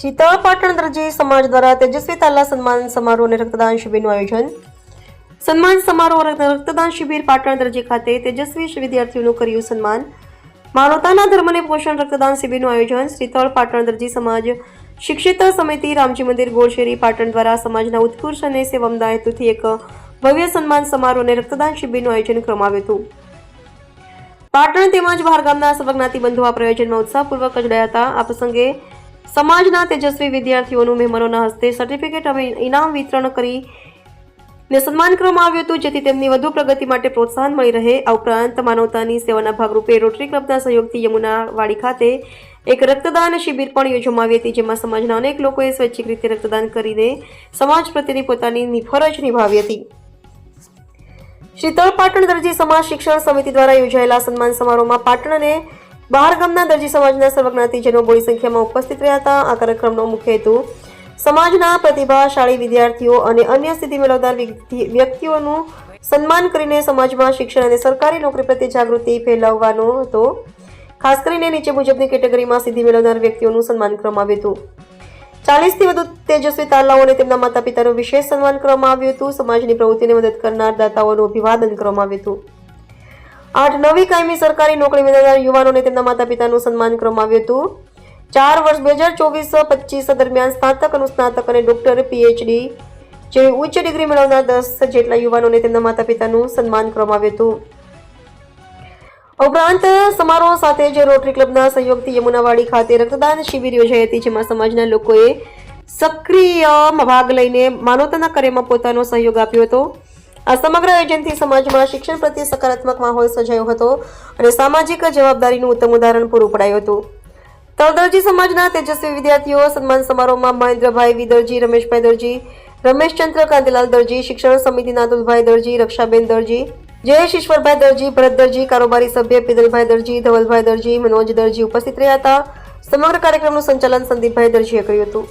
શીતળ પાટણ દરજી સમાજ દ્વારા તેજસ્વી તાલા સન્માન સમારોહ અને રક્તદાન શિબિરનું આયોજન. સન્માન સમારોહ રક્તદાન શિબિર પાટણ દરજી ખાતે તેજસ્વી વિદ્યાર્થીઓનું કર્યું સન્માન માનવતાના ધર્મને પોષણ રક્તદાન શિબિરનું આયોજન. શ્રીતળ પાટણ દરજી સમાજ શિક્ષિત સમિતિ રામજી મંદિર ગોળશેરી પાટણ દ્વારા સમાજના ઉત્કૃષ્ટ અને સેવામદા હેતુથી એક ભવ્ય સન્માન સમારોહ અને રક્તદાન શિબિરનું આયોજન કરવામાં આવ્યું હતું. પાટણ તેમજ બહાર ગામના સર્વજ્ઞાતિ બંધુ આ પ્રયોજનમાં ઉત્સાહપૂર્વક જોડાયા હતા. આ પ્રસંગે સમાજના તેજસ્વી વિદ્યાર્થીઓનું મહેમાનોના હસ્તે સર્ટિફિકેટ અને ઇનામ વિતરણ કરી ને સન્માન કરવામાં આવ્યું હતું, જેથી તેમની વધુ પ્રગતિ માટે પ્રોત્સાહન મળી રહે. આ ઉપરાંત માનવતાની સેવાના ભાગરૂપે રોટરી ક્લબના સહયોગથી યમુનાવાડી ખાતે એક રક્તદાન શિબિર પણ યોજવામાં આવી હતી, જેમાં સમાજના અનેક લોકોએ સ્વૈચ્છિક રીતે રક્તદાન કરીને સમાજ પ્રત્યેની પોતાની ફરજ નિભાવી હતી. શીતળ પાટણ દરજી સમાજ શિક્ષણ સમિતિ દ્વારા યોજાયેલા સન્માન સમારોહમાં પાટણ અને બહાર ગામના દરજી સમાજના સર્વજ્ઞાતિજનો બોડી સંખ્યામાં ઉપસ્થિત રહ્યા હતા. આ કાર્યક્રમનો મુખ્ય હેતુ સમાજના પ્રતિભાશાળી વિદ્યાર્થીઓ અને અન્ય સિદ્ધિ મેળવનાર વ્યક્તિ- વ્યક્તિઓનું સન્માન કરીને સમાજમાં શિક્ષણ અને સરકારી નોકરી પ્રત્યે જાગૃતિ ફેલાવવાનો હતો. ખાસ કરીને નીચે મુજબની કેટેગરીમાં સિદ્ધિ મેળવનાર વ્યક્તિઓનું સન્માન કરવામાં આવ્યું હતું. ચાલીસથી વધુ તેજસ્વી તાલાઓ અને તેમના માતા પિતાનું વિશેષ સન્માન કરવામાં આવ્યું હતું. સમાજની પ્રવૃત્તિને મદદ કરનાર દાતાઓનું અભિવાદન કરવામાં આવ્યું હતું. આઠ નવી કાયમી સરકારી નોકરી મેળવનાર યુવાનોને તેમના માતા પિતાનું સન્માન કરવામાં આવ્યું હતું. ચાર વર્ષ બે હજાર ચોવીસ પચીસ દરમિયાન સ્નાતક, અનુસ્નાતક અને ડોક્ટર, પીએચડી જેવી ઉચ્ચ ડિગ્રી મેળવનાર દસ જેટલા યુવાનોને તેમના માતા પિતાનું સન્માન કરવામાં આવ્યું હતું. ઉપરાંત સમારોહ સાથે જ રોટરી ક્લબના સહયોગથી યમુનાવાડી ખાતે રક્તદાન શિબિર યોજાઈ હતી, જેમાં સમાજના લોકોએ સક્રિય ભાગ લઈને માનવતાના કાર્યમાં પોતાનો સહયોગ આપ્યો હતો. આ સમગ્ર આયોજનથી સમાજમાં શિક્ષણ પ્રત્યે સકારાત્મક માહોલ સર્જાયો હતો અને સામાજિક જવાબદારીનું ઉત્તમ ઉદાહરણ પૂરું પડાયું હતું. તળદરજી સમાજના તેજસ્વી વિદ્યાર્થીઓ સન્માન સમારોહમાં મહેન્દ્રભાઈ વિદરજી, રમેશભાઈ દરજી, રમેશચંદ્ર કાંતિલાલ દરજી, શિક્ષણ સમિતિના અતુલભાઈ દરજી, રક્ષાબેન દરજી, જયેશ ઈશ્વરભાઈ દરજી, ભરત દરજી, કારોબારી સભ્ય પિદલભાઈ દરજી, ધવલભાઈ દરજી, મનોજ દરજી ઉપસ્થિત રહ્યા હતા. સમગ્ર કાર્યક્રમનું સંચાલન સંદીપભાઈ દરજીએ કર્યું હતું.